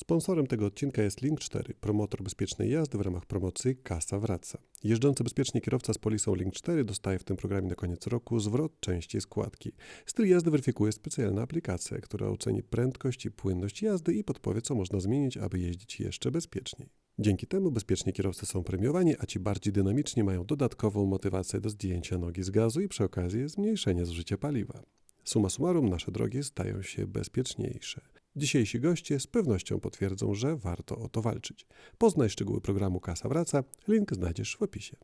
Sponsorem tego odcinka jest Link 4, promotor bezpiecznej jazdy w ramach promocji Kasa Wraca. Jeżdżący bezpiecznie kierowca z polisą Link 4 dostaje w tym programie na koniec roku zwrot części składki. Styl jazdy weryfikuje specjalna aplikacja, która oceni prędkość i płynność jazdy i podpowie, co można zmienić, aby jeździć jeszcze bezpieczniej. Dzięki temu bezpieczni kierowcy są premiowani, a ci bardziej dynamiczni mają dodatkową motywację do zdjęcia nogi z gazu i przy okazji zmniejszenia zużycia paliwa. Suma summarum, nasze drogi stają się bezpieczniejsze. Dzisiejsi goście z pewnością potwierdzą, że warto o to walczyć. Poznaj szczegóły programu Kasa Wraca, link znajdziesz w opisie.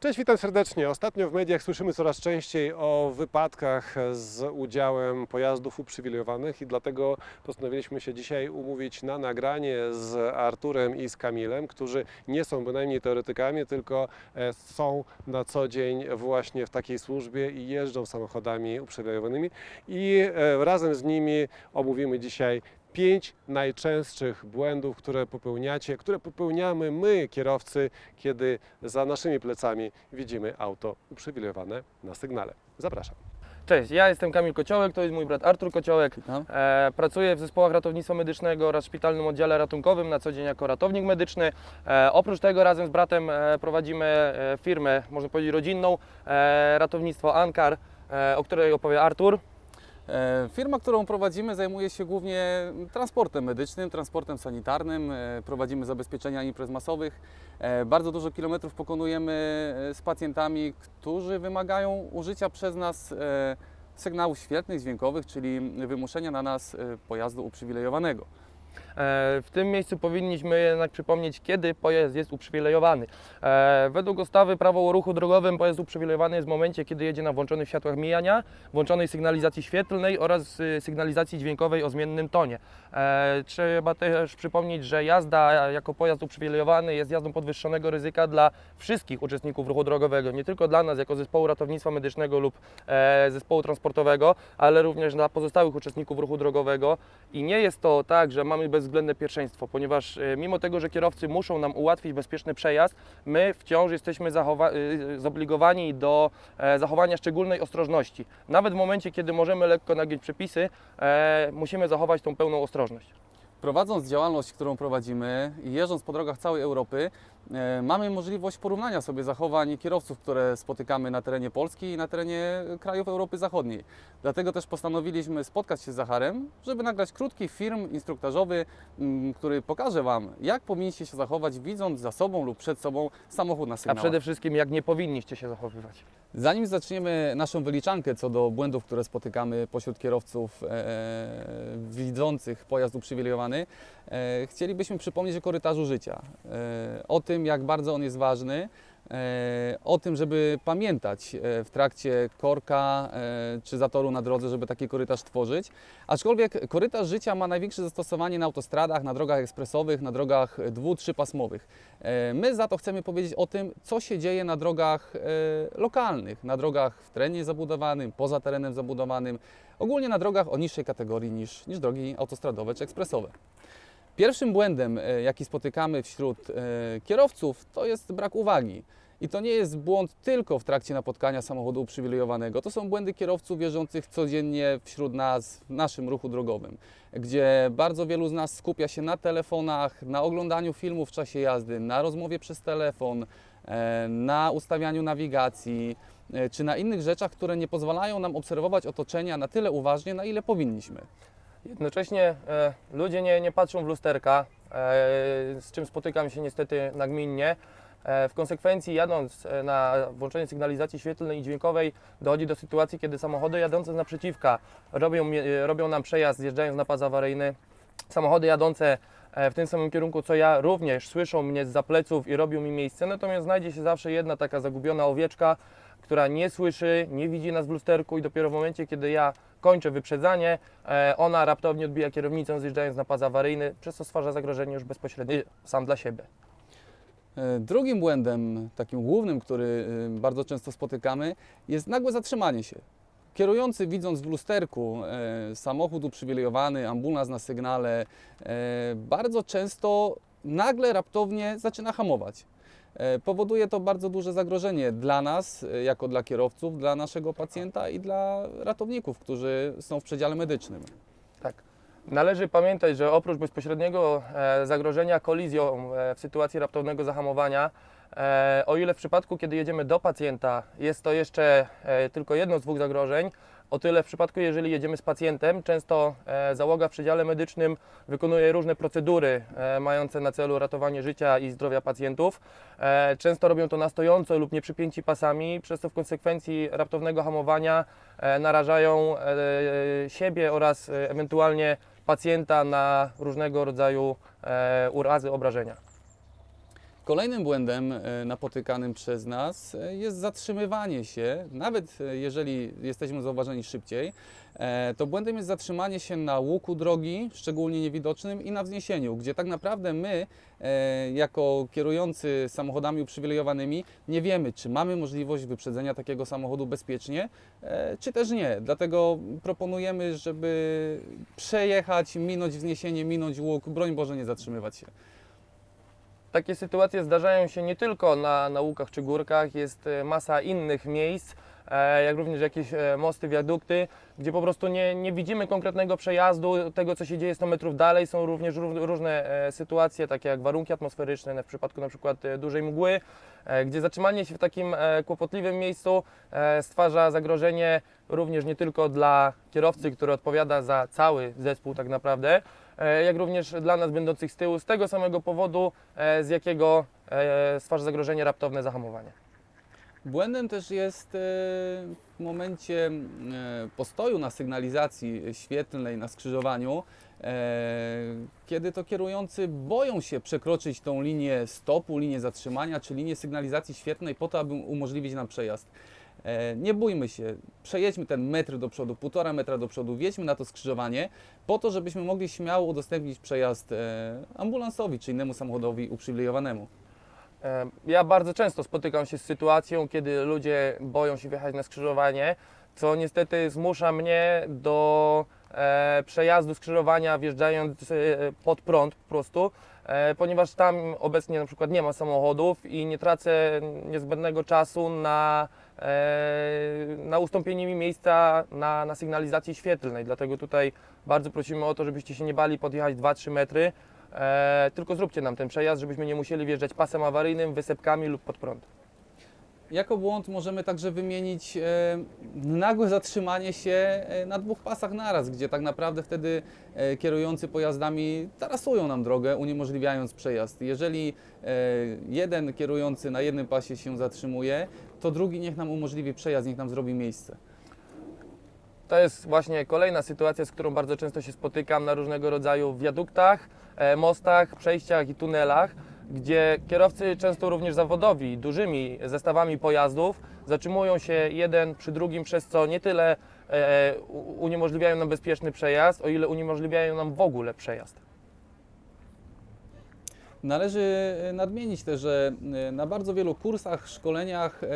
Cześć, witam serdecznie. Ostatnio w mediach słyszymy coraz częściej o wypadkach z udziałem pojazdów uprzywilejowanych i dlatego postanowiliśmy się dzisiaj umówić na nagranie z Arturem i z Kamilem, którzy nie są bynajmniej teoretykami, tylko e, są na co dzień właśnie w takiej służbie i jeżdżą samochodami uprzywilejowanymi i e, razem z nimi omówimy dzisiaj pięć najczęstszych błędów, które popełniacie, które popełniamy my, kierowcy, kiedy za naszymi plecami widzimy auto uprzywilejowane na sygnale. Zapraszam. Cześć, ja jestem Kamil Kociołek, to jest mój brat Artur Kociołek. E, pracuję w zespołach ratownictwa medycznego oraz szpitalnym oddziale ratunkowym na co dzień jako ratownik medyczny. E, oprócz tego razem z bratem e, prowadzimy e, firmę, można powiedzieć rodzinną, e, ratownictwo Ankar, e, o której opowie Artur. E, Firma, którą prowadzimy, zajmuje się głównie transportem medycznym, transportem sanitarnym. E, Prowadzimy zabezpieczenia imprez masowych. E, Bardzo dużo kilometrów pokonujemy z pacjentami, którzy wymagają użycia przez nas sygnałów świetlnych, dźwiękowych, czyli wymuszenia na nas pojazdu uprzywilejowanego. E, W tym miejscu powinniśmy jednak przypomnieć, kiedy pojazd jest uprzywilejowany. E, Według ustawy Prawo o ruchu drogowym pojazd uprzywilejowany jest w momencie, kiedy jedzie na włączonych światłach mijania, włączonej sygnalizacji świetlnej oraz y, sygnalizacji dźwiękowej o zmiennym tonie. E, Trzeba też przypomnieć, że jazda jako pojazd uprzywilejowany jest jazdą podwyższonego ryzyka dla wszystkich uczestników ruchu drogowego, nie tylko dla nas jako zespołu ratownictwa medycznego lub zespołu transportowego, ale również dla pozostałych uczestników ruchu drogowego. I nie jest to tak, że mamy bezwzględne pierwszeństwo, ponieważ e, mimo tego, że kierowcy muszą nam ułatwić bezpieczny przejazd, my wciąż jesteśmy y, zobligowani do e, zachowania szczególnej ostrożności. Nawet w momencie, kiedy możemy lekko nagiąć przepisy, e, musimy zachować tą pełną ostrożność. Prowadząc działalność, którą prowadzimy i jeżdżąc po drogach całej Europy, e, mamy możliwość porównania sobie zachowań kierowców, które spotykamy na terenie Polski i na terenie krajów Europy Zachodniej. Dlatego też postanowiliśmy spotkać się z Zacharem, żeby nagrać krótki film instruktażowy, m, który pokaże Wam, jak powinniście się zachować, widząc za sobą lub przed sobą samochód na A sygnałach. przede wszystkim, jak nie powinniście się zachowywać. Zanim zaczniemy naszą wyliczankę co do błędów, które spotykamy pośród kierowców e, widzących pojazd uprzywilejowany, e, chcielibyśmy przypomnieć o korytarzu życia, e, o tym, jak bardzo on jest ważny, e, o tym, żeby pamiętać e, w trakcie korka e, czy zatoru na drodze, żeby taki korytarz tworzyć. Aczkolwiek korytarz życia ma największe zastosowanie na autostradach, na drogach ekspresowych, na drogach dwu-, trzypasmowych. E, My za to chcemy powiedzieć o tym, co się dzieje na drogach e, lokalnych, na drogach w terenie zabudowanym, poza terenem zabudowanym, ogólnie na drogach o niższej kategorii niż, niż drogi autostradowe czy ekspresowe. Pierwszym błędem, e, jaki spotykamy wśród e, kierowców, to jest brak uwagi. I to nie jest błąd tylko w trakcie napotkania samochodu uprzywilejowanego. To są błędy kierowców wierzących codziennie wśród nas, w naszym ruchu drogowym, gdzie bardzo wielu z nas skupia się na telefonach, na oglądaniu filmu w czasie jazdy, na rozmowie przez telefon, e, na ustawianiu nawigacji, czy na innych rzeczach, które nie pozwalają nam obserwować otoczenia na tyle uważnie, na ile powinniśmy. Jednocześnie e, ludzie nie, nie patrzą w lusterka, e, z czym spotykam się niestety nagminnie. E, w konsekwencji jadąc e, na włączenie sygnalizacji świetlnej i dźwiękowej dochodzi do sytuacji, kiedy samochody jadące z naprzeciwka robią, e, robią nam przejazd zjeżdżając na pas awaryjny. Samochody jadące e, w tym samym kierunku co ja również słyszą mnie z pleców i robią mi miejsce, natomiast znajdzie się zawsze jedna taka zagubiona owieczka, która nie słyszy, nie widzi nas w lusterku i dopiero w momencie, kiedy ja kończę wyprzedzanie, e, ona raptownie odbija kierownicą, zjeżdżając na pas awaryjny, przez co stwarza zagrożenie już bezpośrednie sam dla siebie. E, Drugim błędem, takim głównym, który e, bardzo często spotykamy, jest nagłe zatrzymanie się. Kierujący widząc w lusterku e, samochód uprzywilejowany, ambulans na sygnale, e, bardzo często nagle, raptownie zaczyna hamować. E, Powoduje to bardzo duże zagrożenie dla nas, e, jako dla kierowców, dla naszego pacjenta i dla ratowników, którzy są w przedziale medycznym. Tak. Należy pamiętać, że oprócz bezpośredniego e, zagrożenia kolizją w sytuacji raptownego zahamowania, o ile w przypadku, kiedy jedziemy do pacjenta, jest to jeszcze tylko jedno z dwóch zagrożeń, o tyle w przypadku, jeżeli jedziemy z pacjentem, często e, załoga w przedziale medycznym wykonuje różne procedury e, mające na celu ratowanie życia i zdrowia pacjentów. E, Często robią to na stojąco lub nie przypięci pasami, przez co w konsekwencji raptownego hamowania narażają siebie oraz ewentualnie pacjenta na różnego rodzaju urazy, obrażenia. Kolejnym błędem e, napotykanym przez nas e, jest zatrzymywanie się, nawet e, jeżeli jesteśmy zauważeni szybciej, to błędem jest zatrzymanie się na łuku drogi, szczególnie niewidocznym i na wzniesieniu, gdzie tak naprawdę my, jako kierujący samochodami uprzywilejowanymi, nie wiemy, czy mamy możliwość wyprzedzenia takiego samochodu bezpiecznie, czy też nie. Dlatego proponujemy, żeby przejechać, minąć wzniesienie, minąć łuk, broń Boże nie zatrzymywać się. Takie sytuacje zdarzają się nie tylko na, na łukach czy górkach, jest e, masa innych miejsc, e, jak również jakieś e, mosty, wiadukty, gdzie po prostu nie, nie widzimy konkretnego przejazdu, tego co się dzieje 100 metrów dalej. Są również ró- różne sytuacje, takie jak warunki atmosferyczne, w przypadku na przykład dużej mgły, gdzie zatrzymanie się w takim kłopotliwym miejscu stwarza zagrożenie również nie tylko dla kierowcy, który odpowiada za cały zespół tak naprawdę, jak również dla nas będących z tyłu, z tego samego powodu, e, z jakiego e, stwarza zagrożenie raptowne zahamowanie. Błędem też jest e, w momencie e, postoju na sygnalizacji świetlnej na skrzyżowaniu, e, kiedy to kierujący boją się przekroczyć tą linię stopu, linię zatrzymania czy linię sygnalizacji świetlnej po to, aby umożliwić nam przejazd. E, Nie bójmy się, przejedźmy ten metr do przodu, półtora metra do przodu, wjedźmy na to skrzyżowanie, po to, żebyśmy mogli śmiało udostępnić przejazd e, ambulansowi czy innemu samochodowi uprzywilejowanemu. E, Ja bardzo często spotykam się z sytuacją, kiedy ludzie boją się wjechać na skrzyżowanie, co niestety zmusza mnie do przejazdu skrzyżowania wjeżdżając pod prąd po prostu, ponieważ tam obecnie na przykład nie ma samochodów i nie tracę niezbędnego czasu na, e, na ustąpienie mi miejsca na, na sygnalizacji świetlnej. Dlatego tutaj bardzo prosimy o to, żebyście się nie bali podjechać 2-3 metry, E, tylko zróbcie nam ten przejazd, żebyśmy nie musieli wjeżdżać pasem awaryjnym, wysepkami lub pod prąd. Jako błąd możemy także wymienić e, nagłe zatrzymanie się e, na dwóch pasach naraz, gdzie tak naprawdę wtedy e, kierujący pojazdami tarasują nam drogę, uniemożliwiając przejazd. Jeżeli jeden kierujący na jednym pasie się zatrzymuje, to drugi niech nam umożliwi przejazd, niech nam zrobi miejsce. To jest właśnie kolejna sytuacja, z którą bardzo często się spotykam na różnego rodzaju wiaduktach, mostach, przejściach i tunelach, gdzie kierowcy często również zawodowi, dużymi zestawami pojazdów zatrzymują się jeden przy drugim, przez co nie tyle e, uniemożliwiają nam bezpieczny przejazd, o ile uniemożliwiają nam w ogóle przejazd. Należy e, nadmienić też, że e, na bardzo wielu kursach, szkoleniach e,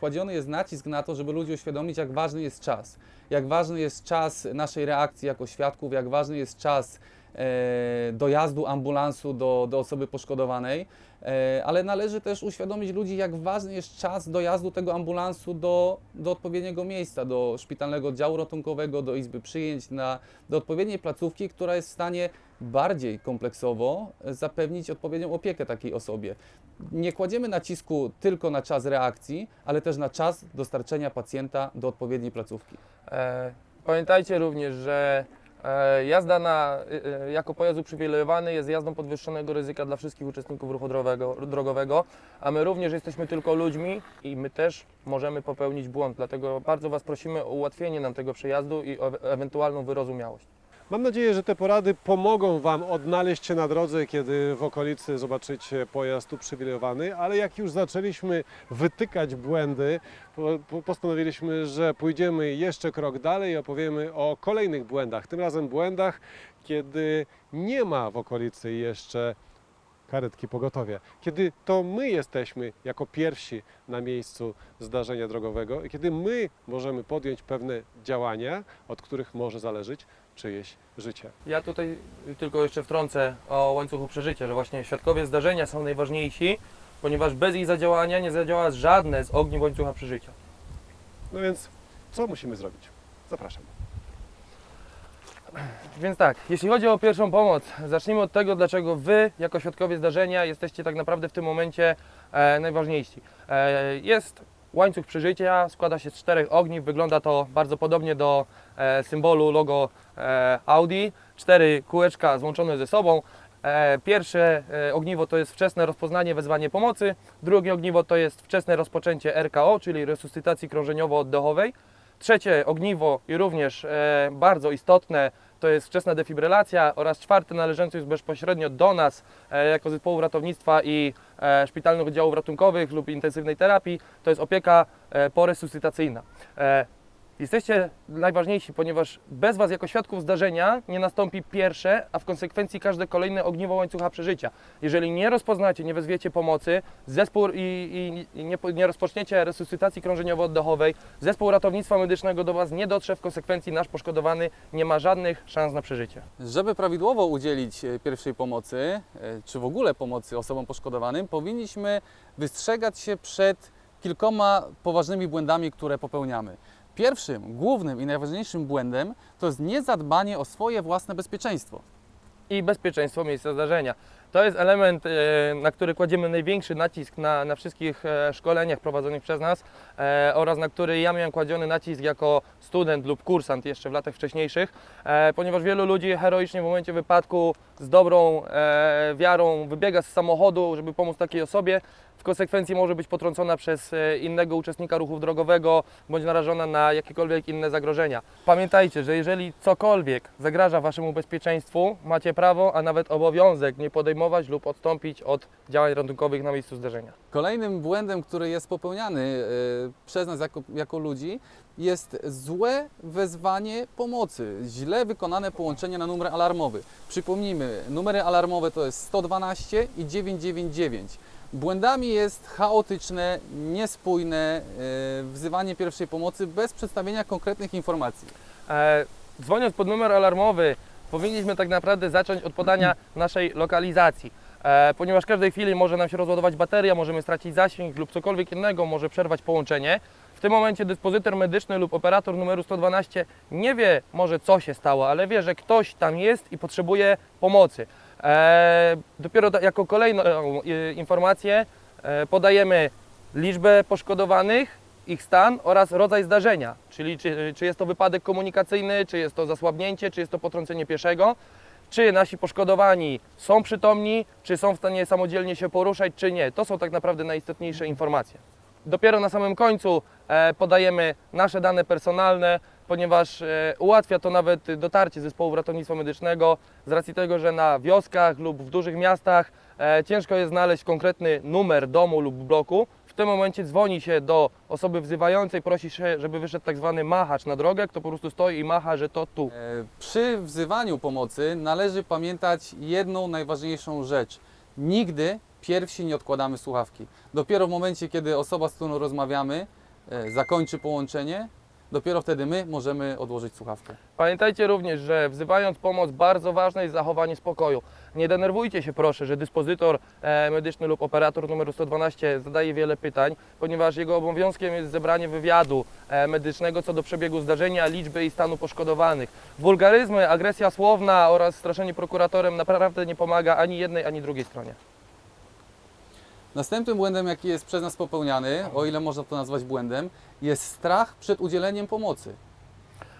kładziony jest nacisk na to, żeby ludzi uświadomić, jak ważny jest czas. Jak ważny jest czas naszej reakcji jako świadków, jak ważny jest czas dojazdu ambulansu do, do osoby poszkodowanej, e, ale należy też uświadomić ludzi, jak ważny jest czas dojazdu tego ambulansu do, do odpowiedniego miejsca, do szpitalnego oddziału ratunkowego, do izby przyjęć, na, do odpowiedniej placówki, która jest w stanie bardziej kompleksowo zapewnić odpowiednią opiekę takiej osobie. Nie kładziemy nacisku tylko na czas reakcji, ale też na czas dostarczenia pacjenta do odpowiedniej placówki. E, Pamiętajcie również, że e, jazda na, e, jako pojazd uprzywilejowany jest jazdą podwyższonego ryzyka dla wszystkich uczestników ruchu drogowego, a my również jesteśmy tylko ludźmi i my też możemy popełnić błąd. Dlatego bardzo Was prosimy o ułatwienie nam tego przejazdu i o e- ewentualną wyrozumiałość. Mam nadzieję, że te porady pomogą Wam odnaleźć się na drodze, kiedy w okolicy zobaczycie pojazd uprzywilejowany, ale jak już zaczęliśmy wytykać błędy, po- po- postanowiliśmy, że pójdziemy jeszcze krok dalej i opowiemy o kolejnych błędach. Tym razem błędach, kiedy nie ma w okolicy jeszcze karetki pogotowia. Kiedy to my jesteśmy jako pierwsi na miejscu zdarzenia drogowego i kiedy my możemy podjąć pewne działania, od których może zależeć czyjeś życie. Ja tutaj tylko jeszcze wtrącę o łańcuchu przeżycia, że właśnie świadkowie zdarzenia są najważniejsi, ponieważ bez ich zadziałania nie zadziała żadne z ogniw łańcucha przeżycia. No więc co musimy zrobić? Zapraszam. Więc tak, jeśli chodzi o pierwszą pomoc, zacznijmy od tego, dlaczego Wy, jako świadkowie zdarzenia, jesteście tak naprawdę w tym momencie e, najważniejsi. E, jest łańcuch przeżycia, składa się z czterech ogniw, wygląda to bardzo podobnie do symbolu logo e, Audi. Cztery kółeczka złączone ze sobą. E, pierwsze e, ogniwo to jest wczesne rozpoznanie, wezwanie pomocy. Drugie ogniwo to jest wczesne rozpoczęcie RKO, czyli resuscytacji krążeniowo-oddechowej. Trzecie ogniwo i również e, bardzo istotne to jest wczesna defibrylacja oraz czwarte należące już bezpośrednio do nas e, jako zespołu ratownictwa i e, szpitalnych oddziałów ratunkowych lub intensywnej terapii to jest opieka e, poresuscytacyjna. Jesteście najważniejsi, ponieważ bez Was jako świadków zdarzenia nie nastąpi pierwsze, a w konsekwencji każde kolejne ogniwo łańcucha przeżycia. Jeżeli nie rozpoznacie, nie wezwiecie pomocy, zespół i, i, nie, nie rozpoczniecie resuscytacji krążeniowo-oddechowej, zespół ratownictwa medycznego do Was nie dotrze, w konsekwencji nasz poszkodowany nie ma żadnych szans na przeżycie. Żeby prawidłowo udzielić e, pierwszej pomocy, e, czy w ogóle pomocy osobom poszkodowanym, powinniśmy wystrzegać się przed kilkoma poważnymi błędami, które popełniamy. Pierwszym, głównym i najważniejszym błędem to jest niezadbanie o swoje własne bezpieczeństwo. i bezpieczeństwo miejsca zdarzenia. To jest element, e, na który kładziemy największy nacisk na, na wszystkich e, szkoleniach prowadzonych przez nas e, oraz na który ja miałem kładziony nacisk jako student lub kursant jeszcze w latach wcześniejszych, ponieważ wielu ludzi heroicznie w momencie wypadku z dobrą wiarą wybiega z samochodu, żeby pomóc takiej osobie. W konsekwencji może być potrącona przez innego uczestnika ruchu drogowego bądź narażona na jakiekolwiek inne zagrożenia. Pamiętajcie, że jeżeli cokolwiek zagraża Waszemu bezpieczeństwu, macie prawo, a nawet obowiązek nie podejmować lub odstąpić od działań ratunkowych na miejscu zdarzenia. Kolejnym błędem, który jest popełniany e, przez nas jako, jako ludzi, jest złe wezwanie pomocy, źle wykonane połączenie na numer alarmowy. Przypomnijmy, numery alarmowe to jest 112 i 999. Błędami jest chaotyczne, niespójne e, wzywanie pierwszej pomocy bez przedstawienia konkretnych informacji. E, dzwoniąc pod numer alarmowy, powinniśmy tak naprawdę zacząć od podania naszej lokalizacji. E, ponieważ w każdej chwili może nam się rozładować bateria, możemy stracić zasięg lub cokolwiek innego może przerwać połączenie. W tym momencie dyspozytor medyczny lub operator numeru 112 nie wie może co się stało, ale wie, że ktoś tam jest i potrzebuje pomocy. E, dopiero jako kolejną e, informację e, podajemy liczbę poszkodowanych, ich stan oraz rodzaj zdarzenia, czyli czy, czy jest to wypadek komunikacyjny, czy jest to zasłabnięcie, czy jest to potrącenie pieszego, czy nasi poszkodowani są przytomni, czy są w stanie samodzielnie się poruszać, czy nie. To są tak naprawdę najistotniejsze informacje. Dopiero na samym końcu e, podajemy nasze dane personalne, ponieważ e, ułatwia to nawet dotarcie zespołu ratownictwa medycznego z racji tego, że na wioskach lub w dużych miastach e, ciężko jest znaleźć konkretny numer domu lub bloku. Tym momencie dzwoni się do osoby wzywającej, prosi się, żeby wyszedł tak zwany machacz na drogę, kto po prostu stoi i macha, że to tu. E, Przy wzywaniu pomocy należy pamiętać jedną najważniejszą rzecz. Nigdy pierwsi nie odkładamy słuchawki. Dopiero w momencie, kiedy osoba, z którą rozmawiamy, e, zakończy połączenie, dopiero wtedy my możemy odłożyć słuchawkę. Pamiętajcie również, że wzywając pomoc, bardzo ważne jest zachowanie spokoju. Nie denerwujcie się proszę, że dyspozytor e, medyczny lub operator numeru 112 zadaje wiele pytań, ponieważ jego obowiązkiem jest zebranie wywiadu e, medycznego co do przebiegu zdarzenia, liczby i stanu poszkodowanych. Wulgaryzmy, agresja słowna oraz straszenie prokuratorem naprawdę nie pomaga ani jednej, ani drugiej stronie. Następnym błędem, jaki jest przez nas popełniany, o ile można to nazwać błędem, jest strach przed udzieleniem pomocy.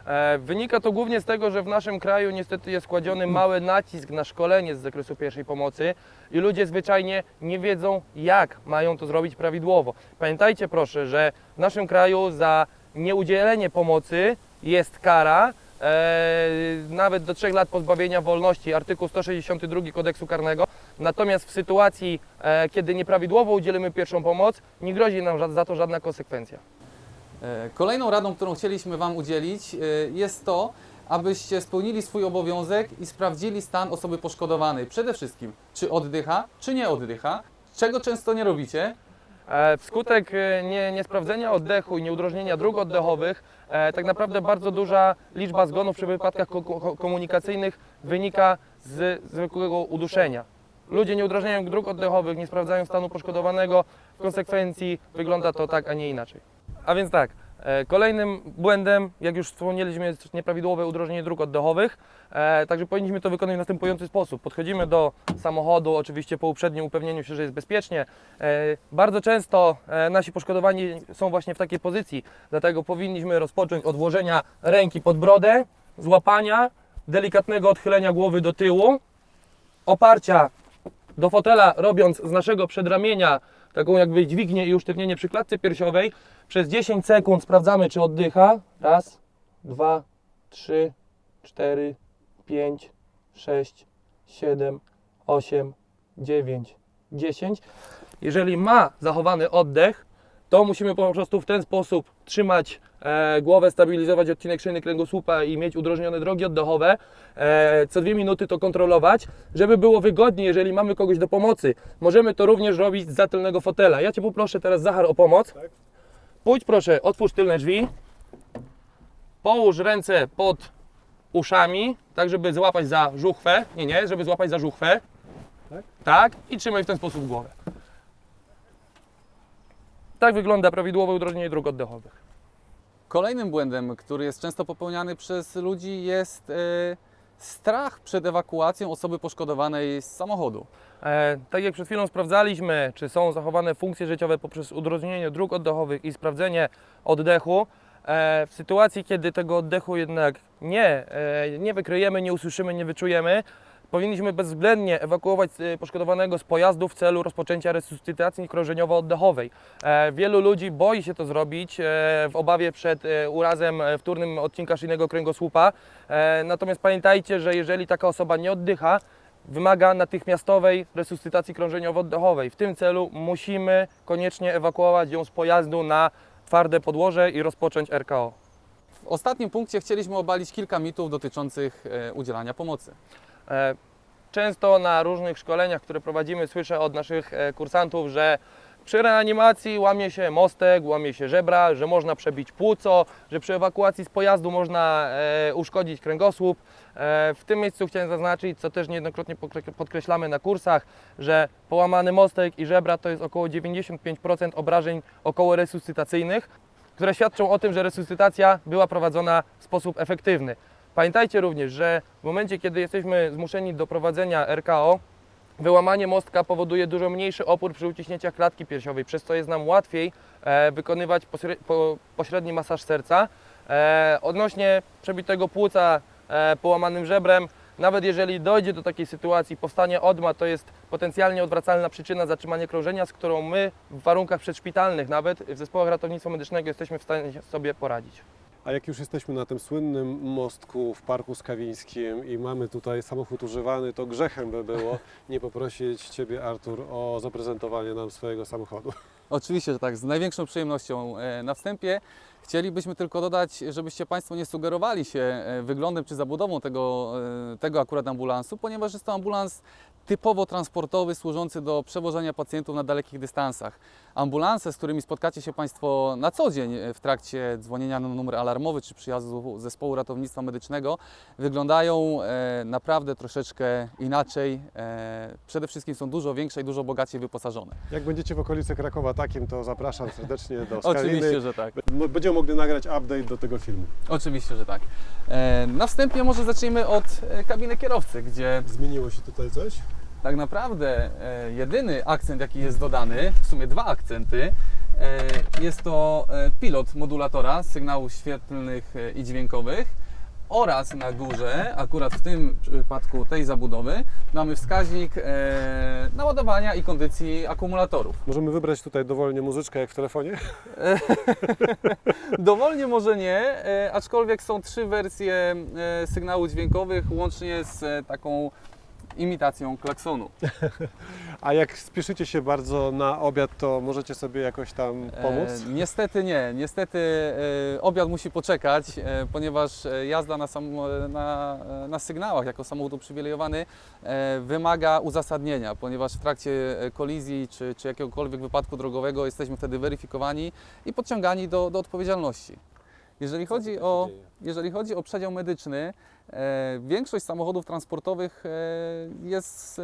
E, Wynika to głównie z tego, że w naszym kraju niestety jest kładziony mały nacisk na szkolenie z zakresu pierwszej pomocy i ludzie zwyczajnie nie wiedzą, jak mają to zrobić prawidłowo. Pamiętajcie proszę, że w naszym kraju za nieudzielenie pomocy jest kara. E, nawet do 3 lat pozbawienia wolności, artykuł 162 kodeksu karnego. Natomiast w sytuacji, e, kiedy nieprawidłowo udzielimy pierwszą pomoc, nie grozi nam za to żadna konsekwencja. E, Kolejną radą, którą chcieliśmy Wam udzielić, jest to, abyście spełnili swój obowiązek i sprawdzili stan osoby poszkodowanej. Przede wszystkim, czy oddycha, czy nie oddycha, czego często nie robicie. E, Wskutek e, nie, niesprawdzenia oddechu i nieudrożnienia dróg oddechowych, e, tak naprawdę bardzo duża liczba zgonów przy wypadkach ko- ko- komunikacyjnych wynika z zwykłego uduszenia. Ludzie nie udrożniają dróg oddechowych, nie sprawdzają stanu poszkodowanego, w konsekwencji wygląda to tak, a nie inaczej. A więc tak, kolejnym błędem, jak już wspomnieliśmy, jest nieprawidłowe udrożnienie dróg oddechowych. E, także powinniśmy to wykonać w następujący sposób. Podchodzimy do samochodu, oczywiście po uprzednim upewnieniu się, że jest bezpiecznie. E, bardzo często e, nasi poszkodowani są właśnie w takiej pozycji, dlatego powinniśmy rozpocząć od włożenia ręki pod brodę, złapania, delikatnego odchylenia głowy do tyłu, oparcia do fotela, robiąc z naszego przedramienia taką jakby dźwignię i usztywnienie przy klatce piersiowej. Przez 10 sekund sprawdzamy, czy oddycha. Raz, dwa, trzy, cztery, pięć, sześć, siedem, osiem, dziewięć, dziesięć. Jeżeli ma zachowany oddech, to musimy po prostu w ten sposób trzymać e, głowę, stabilizować odcinek szyjny kręgosłupa i mieć udrożnione drogi oddechowe. E, co dwie minuty to kontrolować, żeby było wygodniej, jeżeli mamy kogoś do pomocy. Możemy to również robić z tylnego fotela. Ja Cię poproszę teraz, Zachar, o pomoc. Pójdź proszę, otwórz tylne drzwi. Połóż ręce pod uszami, tak żeby złapać za żuchwę. Nie, nie, żeby złapać za żuchwę. Tak? Tak, i trzymaj w ten sposób głowę. Tak wygląda prawidłowe udrożnienie dróg oddechowych. Kolejnym błędem, który jest często popełniany przez ludzi, jest e, strach przed ewakuacją osoby poszkodowanej z samochodu. E, tak jak przed chwilą sprawdzaliśmy, czy są zachowane funkcje życiowe poprzez udrożnienie dróg oddechowych i sprawdzenie oddechu, e, w sytuacji, kiedy tego oddechu jednak nie, e, nie wykryjemy, nie usłyszymy, nie wyczujemy, powinniśmy bezwzględnie ewakuować e, poszkodowanego z pojazdu w celu rozpoczęcia resuscytacji krążeniowo-oddechowej. E, wielu ludzi boi się to zrobić e, w obawie przed e, urazem wtórnym odcinka szyjnego kręgosłupa. Natomiast pamiętajcie, że jeżeli taka osoba nie oddycha, wymaga natychmiastowej resuscytacji krążeniowo-oddechowej. W tym celu musimy koniecznie ewakuować ją z pojazdu na twarde podłoże i rozpocząć RKO. W ostatnim punkcie chcieliśmy obalić kilka mitów dotyczących udzielania pomocy. E, Często na różnych szkoleniach, które prowadzimy, słyszę od naszych e, kursantów, że przy reanimacji łamie się mostek, łamie się żebra, że można przebić płuco, że przy ewakuacji z pojazdu można e, uszkodzić kręgosłup. W tym miejscu chciałem zaznaczyć, co też niejednokrotnie podkreślamy na kursach, że połamany mostek i żebra to jest około 95% obrażeń około resuscytacyjnych, które świadczą o tym, że resuscytacja była prowadzona w sposób efektywny. Pamiętajcie również, że w momencie, kiedy jesteśmy zmuszeni do prowadzenia RKO, wyłamanie mostka powoduje dużo mniejszy opór przy uciśnięciach klatki piersiowej, przez co jest nam łatwiej e, wykonywać pośredni masaż serca. E, odnośnie przebitego płuca e, połamanym żebrem, nawet jeżeli dojdzie do takiej sytuacji, powstanie odma, to jest potencjalnie odwracalna przyczyna zatrzymania krążenia, z którą my w warunkach przedszpitalnych, nawet w zespołach ratownictwa medycznego jesteśmy w stanie sobie poradzić. A jak już jesteśmy na tym słynnym mostku w Parku Skawińskim i mamy tutaj samochód używany, to grzechem by było nie poprosić Ciebie, Artur, o zaprezentowanie nam swojego samochodu. Oczywiście, że tak, z największą przyjemnością. E, Na wstępie chcielibyśmy tylko dodać, żebyście Państwo nie sugerowali się e, wyglądem czy zabudową tego, e, tego akurat ambulansu, ponieważ jest to ambulans typowo transportowy, służący do przewożenia pacjentów na dalekich dystansach. Ambulanse, z którymi spotkacie się Państwo na co dzień e, w trakcie dzwonienia na numer alarmowy czy przyjazdu zespołu ratownictwa medycznego, wyglądają e, naprawdę troszeczkę inaczej. E, Przede wszystkim są dużo większe i dużo bogaciej wyposażone. Jak będziecie w okolicy Krakowa takim, to zapraszam serdecznie do Skawiny. Oczywiście, że tak. Będziemy mogli nagrać update do tego filmu. Oczywiście, że tak. Na wstępie może zacznijmy od kabiny kierowcy, gdzie Zmieniło się tutaj coś? Tak naprawdę e, jedyny akcent, jaki jest dodany, w sumie dwa akcenty, e, jest to e, pilot modulatora sygnałów świetlnych i dźwiękowych oraz na górze, akurat w tym przypadku tej zabudowy, mamy wskaźnik naładowania i kondycji akumulatorów. Możemy wybrać tutaj dowolnie muzyczkę jak w telefonie? Dowolnie może nie, aczkolwiek są trzy wersje sygnałów dźwiękowych łącznie z taką imitacją klaksonu. A jak spieszycie się bardzo na obiad, to możecie sobie jakoś tam pomóc? E, niestety nie, niestety e, obiad musi poczekać, e, ponieważ e, jazda na, sam, na, na sygnałach jako samochód uprzywilejowany e, wymaga uzasadnienia, ponieważ w trakcie e, kolizji czy, czy jakiegokolwiek wypadku drogowego jesteśmy wtedy weryfikowani i podciągani do, do odpowiedzialności. Jeżeli chodzi, o, jeżeli chodzi o przedział medyczny, e, większość samochodów transportowych e, jest e,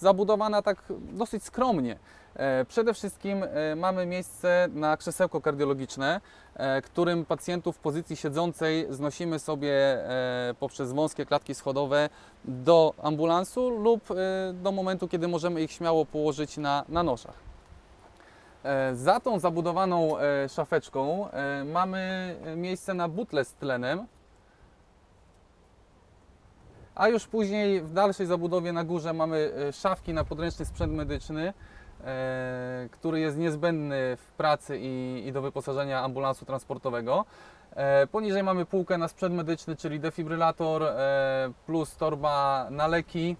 zabudowana tak dosyć skromnie. E, Przede wszystkim e, mamy miejsce na krzesełko kardiologiczne, e, którym pacjentów w pozycji siedzącej znosimy sobie e, poprzez wąskie klatki schodowe do ambulansu lub e, do momentu, kiedy możemy ich śmiało położyć na, na noszach. E, Za tą zabudowaną e, szafeczką e, mamy miejsce na butle z tlenem, a już później w dalszej zabudowie na górze mamy szafki na podręczny sprzęt medyczny, który jest niezbędny w pracy i, do wyposażenia ambulansu transportowego. Poniżej mamy półkę na sprzęt medyczny, czyli defibrylator plus torba na leki,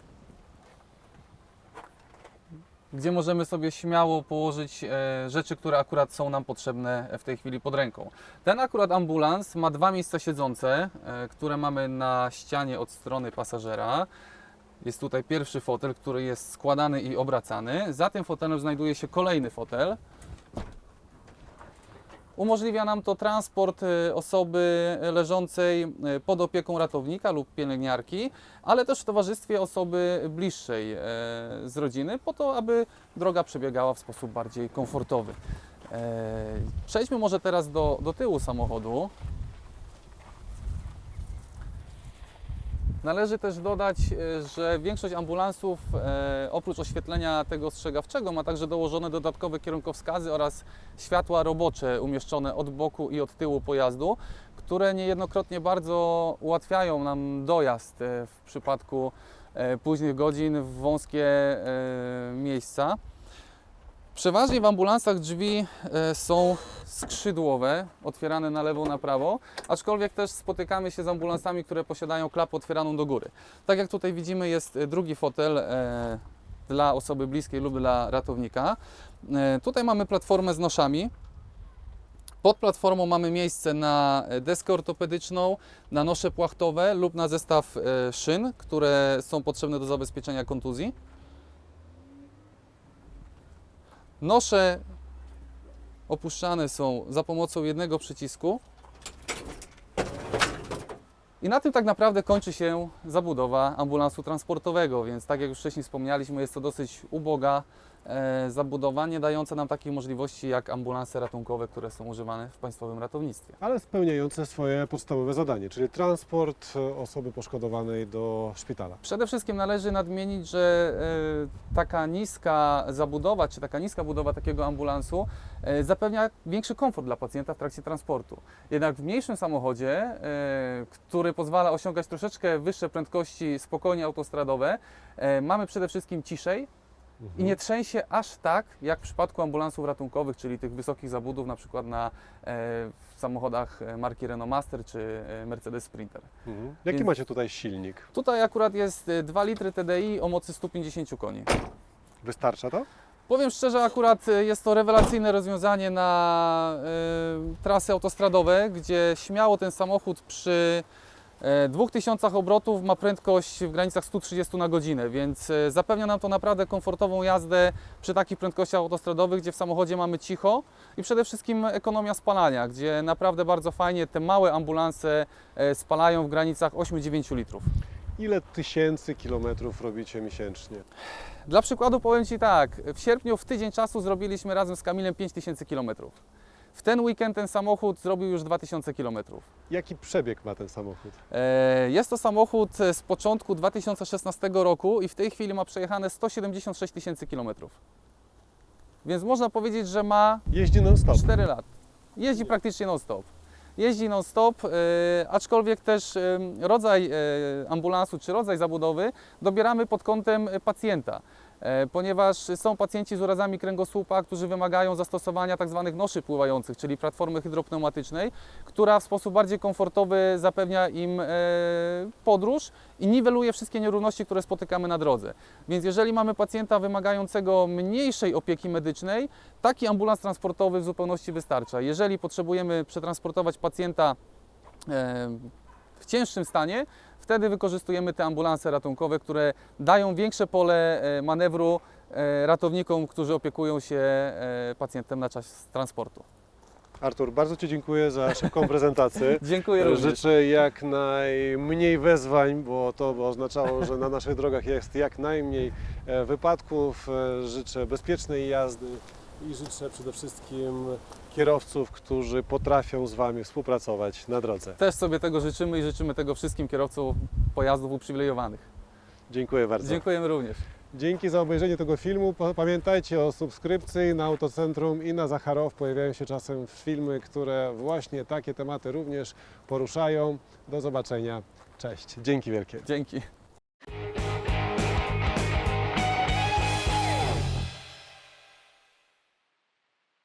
gdzie możemy sobie śmiało położyć e, rzeczy, które akurat są nam potrzebne w tej chwili pod ręką. Ten akurat ambulans ma dwa miejsca siedzące, e, które mamy na ścianie od strony pasażera. Jest tutaj pierwszy fotel, który jest składany i obracany. Za tym fotelem znajduje się kolejny fotel. Umożliwia nam to transport e, osoby leżącej e, pod opieką ratownika lub pielęgniarki, ale też w towarzystwie osoby bliższej e, z rodziny, po to, aby droga przebiegała w sposób bardziej komfortowy. E, Przejdźmy może teraz do, do tyłu samochodu. Należy też dodać, e, że większość ambulansów e, oprócz oświetlenia tego ostrzegawczego ma także dołożone dodatkowe kierunkowskazy oraz światła robocze umieszczone od boku i od tyłu pojazdu, które niejednokrotnie bardzo ułatwiają nam dojazd e, w przypadku późnych godzin w wąskie miejsca. Przeważnie w ambulansach drzwi e, są skrzydłowe, otwierane na lewo, na prawo, aczkolwiek też spotykamy się z ambulansami, które posiadają klapę otwieraną do góry. Tak jak tutaj widzimy jest e, drugi fotel e, dla osoby bliskiej lub dla ratownika. Tutaj mamy platformę z noszami. Pod platformą mamy miejsce na deskę ortopedyczną, na nosze płachtowe lub na zestaw szyn, które są potrzebne do zabezpieczenia kontuzji. Nosze opuszczane są za pomocą jednego przycisku. I na tym tak naprawdę kończy się zabudowa ambulansu transportowego, więc tak jak już wcześniej wspomnieliśmy, jest to dosyć uboga e, zabudowa, nie dająca nam takich możliwości jak ambulanse ratunkowe, które są używane w państwowym ratownictwie. Ale spełniające swoje podstawowe zadanie, czyli transport e, osoby poszkodowanej do szpitala. Przede wszystkim należy nadmienić, że e, taka niska zabudowa, czy taka niska budowa takiego ambulansu zapewnia większy komfort dla pacjenta w trakcie transportu. Jednak w mniejszym samochodzie, e, który pozwala osiągać troszeczkę wyższe prędkości spokojnie autostradowe, e, mamy przede wszystkim ciszej i nie trzęsie aż tak, jak w przypadku ambulansów ratunkowych, czyli tych wysokich zabudów, na przykład na e, w samochodach e, marki Renault Master czy e, Mercedes Sprinter. Mhm. Jaki Więc- macie tutaj silnik? Tutaj akurat jest e, 2 litry TDI o mocy 150 koni. Wystarcza to? Powiem szczerze, akurat e, jest to rewelacyjne rozwiązanie na e, trasy autostradowe, gdzie śmiało ten samochód przy e, 2000 obrotów ma prędkość w granicach 130 na godzinę, więc e, zapewnia nam to naprawdę komfortową jazdę przy takich prędkościach autostradowych, gdzie w samochodzie mamy cicho i przede wszystkim ekonomia spalania, gdzie naprawdę bardzo fajnie te małe ambulanse e, spalają w granicach 8-9 litrów. Ile tysięcy kilometrów robicie miesięcznie? Dla przykładu powiem Ci tak, w sierpniu w tydzień czasu zrobiliśmy razem z Kamilem 5000 km. W ten weekend ten samochód zrobił już 2000 km. Jaki przebieg ma ten samochód? E, Jest to samochód z początku 2016 roku i w tej chwili ma przejechane 176 tysięcy km. Więc można powiedzieć, że ma Jeździ non-stop. 4 lat. Jeździ praktycznie non-stop. Jeździ non-stop, e, aczkolwiek też e, rodzaj e, ambulansu czy rodzaj zabudowy dobieramy pod kątem pacjenta. E, ponieważ są pacjenci z urazami kręgosłupa, którzy wymagają zastosowania tzw. noszy pływających, czyli platformy hydropneumatycznej, która w sposób bardziej komfortowy zapewnia im e, podróż i niweluje wszystkie nierówności, które spotykamy na drodze. Więc jeżeli mamy pacjenta wymagającego mniejszej opieki medycznej, taki ambulans transportowy w zupełności wystarcza. Jeżeli potrzebujemy przetransportować pacjenta e, w cięższym stanie, wtedy wykorzystujemy te ambulanse ratunkowe, które dają większe pole e, manewru e, ratownikom, którzy opiekują się e, pacjentem na czas transportu. Artur, bardzo Ci dziękuję za szybką prezentację. Dziękuję również. Życzę jak najmniej wezwań, bo to by oznaczało, że na naszych drogach jest jak najmniej wypadków. Życzę bezpiecznej jazdy i życzę przede wszystkim kierowców, którzy potrafią z Wami współpracować na drodze. Też sobie tego życzymy i życzymy tego wszystkim kierowcom pojazdów uprzywilejowanych. Dziękuję bardzo. Dziękujemy również. Dzięki za obejrzenie tego filmu. Pa- Pamiętajcie o subskrypcji na Autocentrum i na Zacharow. Pojawiają się czasem filmy, które właśnie takie tematy również poruszają. Do zobaczenia. Cześć. Dzięki wielkie. Dzięki.